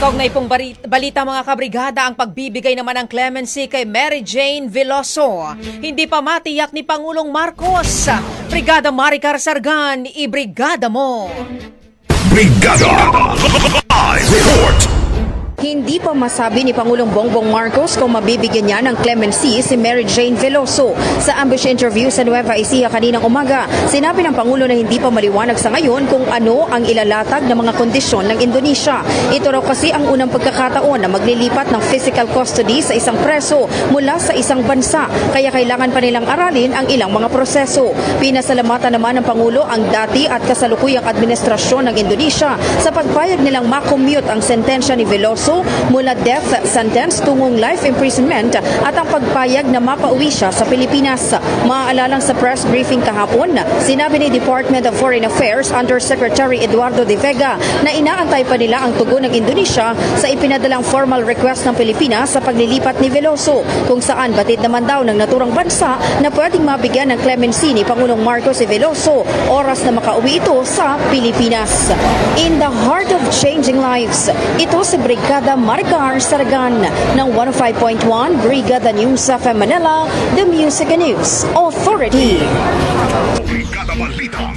Kaugnay pong balita mga kabrigada ang pagbibigay naman ng clemency kay Mary Jane Veloso. Hindi pa matiyak ni Pangulong Marcos. Brigada Maricar Sargan, ibrigada mo. Brigada. Pa masabi ni Pangulong Bongbong Marcos kung mabibigyan niya ng clemency si Mary Jane Veloso. Sa ambush interview sa Nueva Ecija kaninang umaga, sinabi ng Pangulo na hindi pa maliwanag sa ngayon kung ano ang ilalatag ng mga kondisyon ng Indonesia. Ito raw kasi ang unang pagkakataon na maglilipat ng physical custody sa isang preso mula sa isang bansa, kaya kailangan pa nilang aralin ang ilang mga proseso. Pinasalamatan naman ng Pangulo ang dati at kasalukuyang administrasyon ng Indonesia sa pagpayag nilang makommute ang sentensya ni Veloso mula death sentence tungong life imprisonment at ang pagpayag na mapauwi siya sa Pilipinas. Maaalalang sa press briefing kahapon, sinabi ni Department of Foreign Affairs Undersecretary Eduardo De Vega na inaantay pa nila ang tugon ng Indonesia sa ipinadalang formal request ng Pilipinas sa paglilipat ni Veloso kung saan batid naman daw ng naturang bansa na pwedeng mabigyan ng clemency ni Pangulong Marcos si Veloso oras na makauwi ito sa Pilipinas. In the heart of changing lives, ito si Brigada Maricar Saragan ng 105.1 Brigada News sa Manila, The Music News Authority. Brigada Balita.